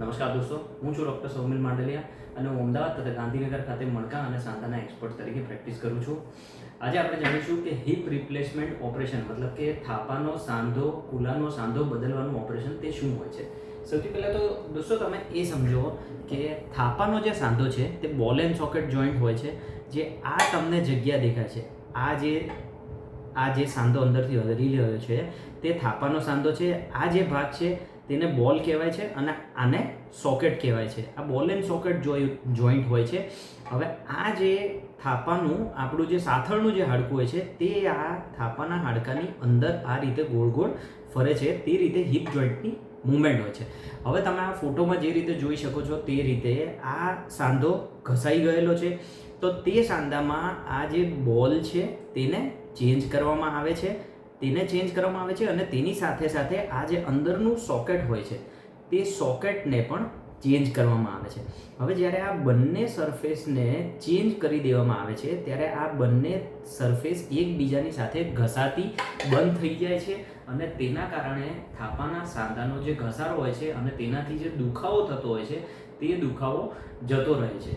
નમસ્કાર દોસ્તો, હું છું ડૉક્ટર સૌમિલ માંડલિયા અને હું અમદાવાદ તથા ગાંધીનગર ખાતે મણકા અને સાંધાના એક્સપર્ટ તરીકે પ્રેક્ટિસ કરું છું. આજે આપણે જાણીશું કે હિપ રિપ્લેસમેન્ટ ઓપરેશન મતલબ કે થાપાનો સાંધો, કુલાનો સાંધો બદલવાનું ઓપરેશન તે શું હોય છે? સૌથી પહેલાં તો દોસ્તો તમે એ સમજો કે થાપાનો જે સાંધો છે તે બોલ એન્ડ સોકેટ જોઈન્ટ હોય છે, જે આ તમને જગ્યા દેખાય છે. આ જે આ જે સાંધો અંદરથી હરી રહ્યો છે, તે થાપાનો સાંધો છે. આ જે ભાગ છે તેને બોલ કહેવાય છે અને આને સોકેટ કહેવાય છે. આ બોલ એન્ડ સોકેટ જોઈન્ટ હોય છે. હવે આ જે થાપાનું, આપણું જે સાથળનું જે હાડકું હોય છે, તે આ થાપાના હાડકાની અંદર આ રીતે ગોળ ગોળ ફરે છે. તે રીતે હિપ જોઈન્ટની મુવમેન્ટ હોય છે. હવે તમે આ ફોટોમાં જે રીતે જોઈ શકો છો તે રીતે આ સાંધો ઘસાઈ ગયેલો છે. તો તે સાંધામાં આ જે બોલ છે તેને ચેન્જ કરવામાં આવે છે. તેને ચેન્જ કરવામાં આવે છે અને તેની સાથે સાથે આ જે અંદરનું સોકેટ હોય છે, તે સોકેટને પણ ચેન્જ કરવામાં આવે છે. હવે જ્યારે આ બંને સરફેસને ચેન્જ કરી દેવામાં આવે છે, ત્યારે આ બંને સરફેસ એકબીજાની સાથે ઘસાતી બંધ થઈ જાય છે અને તેના કારણે થાપાના સાંધાનો જે ઘસારો હોય છે અને તેનાથી જે દુખાવો થતો હોય છે, તે દુખાવો જતો રહે છે.